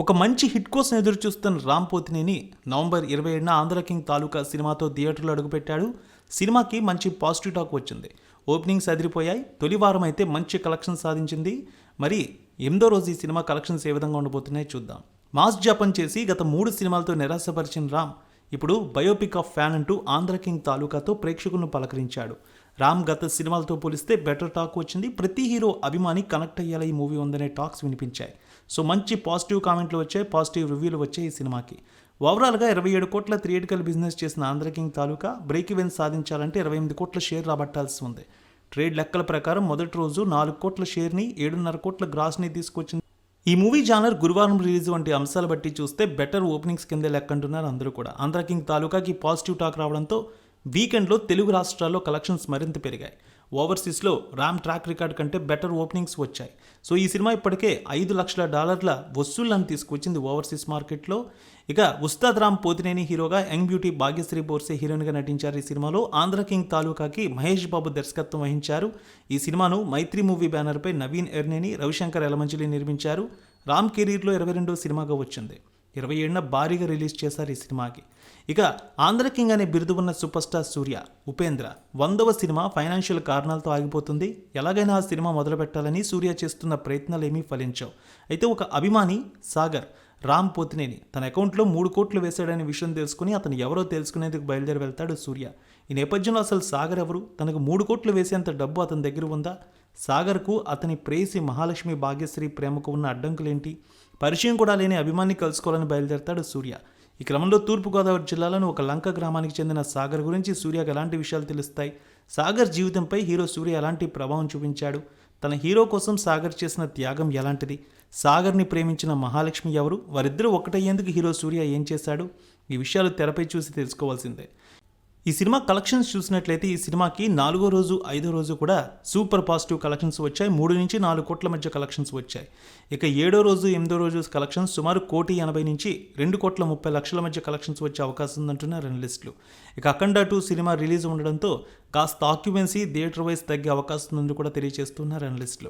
ఒక మంచి హిట్ కోసం ఎదురు చూస్తున్న రామ్ పోతినేని నవంబర్ ఇరవై ఏడున ఆంధ్ర కింగ్ తాలూకా సినిమాతో థియేటర్లో అడుగుపెట్టాడు. సినిమాకి మంచి పాజిటివ్ టాక్ వచ్చింది. ఓపెనింగ్స్ అదిరిపోయాయి. తొలి వారం అయితే మంచి కలెక్షన్ సాధించింది. మరి ఎనిమిదో రోజు ఈ సినిమా కలెక్షన్స్ ఏ విధంగా ఉండబోతున్నాయి చూద్దాం. మాస్ జపం చేసి గత మూడు సినిమాలతో నిరాశపరిచిన రామ్ ఇప్పుడు బయోపిక్ ఆఫ్ ఫ్యాన్ అంటూ ఆంధ్ర కింగ్ తాలూకాతో ప్రేక్షకులను పలకరించాడు. రామ్ గత సినిమాలతో పోలిస్తే బెటర్ టాక్ వచ్చింది. ప్రతి హీరో అభిమాని కనెక్ట్ అయ్యేలా ఈ మూవీ ఉందనే టాక్స్ వినిపించాయి. సో మంచి పాజిటివ్ కామెంట్లు వచ్చాయి పాజిటివ్ రివ్యూలు వచ్చాయి ఈ సినిమాకి. ఓవరాల్గా ఇరవై ఏడు కోట్ల థియేటికల్ బిజినెస్ చేసిన ఆంధ్రకింగ్ తాలూకా బ్రేక్ ఈవెన్ సాధించాలంటే ఇరవై ఎనిమిది కోట్ల షేర్ రాబట్టాల్సి ఉంది. ట్రేడ్ లెక్కల ప్రకారం మొదటి రోజు నాలుగు కోట్ల షేర్ని ఏడున్నర కోట్ల గ్రాస్ని తీసుకొచ్చింది. ఈ మూవీ జానర్ గురువారం రిలీజ్ వంటి అంశాలు బట్టి చూస్తే బెటర్ ఓపెనింగ్స్ కిందే లెక్కంటున్నారు అందరూ కూడా. ఆంధ్రకింగ్ తాలూకాకి పాజిటివ్ టాక్ రావడంతో వీకెండ్లో తెలుగు రాష్ట్రాల్లో కలెక్షన్స్ మరింత పెరిగాయి. ఓవర్సీస్లో రామ్ ట్రాక్ రికార్డ్ కంటే బెటర్ ఓపెనింగ్స్ వచ్చాయి. సో ఈ సినిమా ఇప్పటికే ఐదు లక్షల డాలర్ల వసూళ్ళను తీసుకొచ్చింది ఓవర్సీస్ మార్కెట్లో. ఇక ఉస్తాద్ రామ్ పోతినేని హీరోగా యంగ్ బ్యూటీ భాగ్యశ్రీ బోర్సే హీరోయిన్గా నటించారు ఈ సినిమాలో. ఆంధ్ర కింగ్ తాలూకాకి మహేష్ బాబు దర్శకత్వం వహించారు. ఈ సినిమాను మైత్రి మూవీ బ్యానర్పై నవీన్ ఎర్నేని రవిశంకర్ ఎలమంచిలి నిర్మించారు. రామ్ కెరీర్లో ఇరవై రెండో సినిమాగా వచ్చింది. ఇరవై ఏడున భారీగా రిలీజ్ చేశారు ఈ సినిమాకి. ఇక ఆంధ్ర కింగ్ అనే బిరుదు ఉన్న సూపర్ స్టార్ సూర్య ఉపేంద్ర వందవ సినిమా ఫైనాన్షియల్ కారణాలతో ఆగిపోతుంది. ఎలాగైనా ఆ సినిమా మొదలు పెట్టాలని సూర్య చేస్తున్న ప్రయత్నాలు ఏమీ ఫలించవు. అయితే ఒక అభిమాని సాగర్ రామ్ పోతినేని తన అకౌంట్లో మూడు కోట్లు వేశాడనే విషయం తెలుసుకుని అతను ఎవరో తెలుసుకునేందుకు బయలుదేరి వెళ్తాడు సూర్య. ఈ నేపథ్యంలో అసలు సాగర్ ఎవరు? తనకు మూడు కోట్లు వేసేంత డబ్బు అతని దగ్గర ఉందా? సాగర్కు అతని ప్రేసి మహాలక్ష్మి భాగ్యశ్రీ ప్రేమకు ఉన్న అడ్డంకులేంటి? పరిచయం కూడా లేని అభిమాన్ని కలుసుకోవాలని బయలుదేరతాడు సూర్య. ఈ క్రమంలో తూర్పుగోదావరి జిల్లాలోని ఒక లంక గ్రామానికి చెందిన సాగర్ గురించి సూర్యకు ఎలాంటి విషయాలు తెలుస్తాయి? సాగర్ జీవితంపై హీరో సూర్య ఎలాంటి ప్రభావం చూపించాడు? తన హీరో కోసం సాగర్ చేసిన త్యాగం ఎలాంటిది? సాగర్ని ప్రేమించిన మహాలక్ష్మి ఎవరు? వారిద్దరూ ఒకటయ్యేందుకు హీరో సూర్య ఏం చేశాడు? ఈ విషయాలు తెరపై చూసి తెలుసుకోవాల్సిందే. ఈ సినిమా కలెక్షన్స్ చూసినట్లయితే ఈ సినిమాకి నాలుగో రోజు ఐదో రోజు కూడా సూపర్ పాజిటివ్ కలెక్షన్స్ వచ్చాయి. మూడు నుంచి నాలుగు కోట్ల మధ్య కలెక్షన్స్ వచ్చాయి. ఇక ఏడో రోజు ఎనిమిదో రోజు కలెక్షన్స్ సుమారు కోటి ఎనభై నుంచి రెండు కోట్ల ముప్పై లక్షల మధ్య కలెక్షన్స్ వచ్చే అవకాశం ఉందంటున్నారు అనలిస్టులు. ఇక అఖండ టూ సినిమా రిలీజ్ ఉండడంతో కాస్త ఆక్యుపెన్సీ థియేటర్ వైజ్ తగ్గే అవకాశం ఉందని కూడా తెలియజేస్తున్నారు అనలిస్టులు.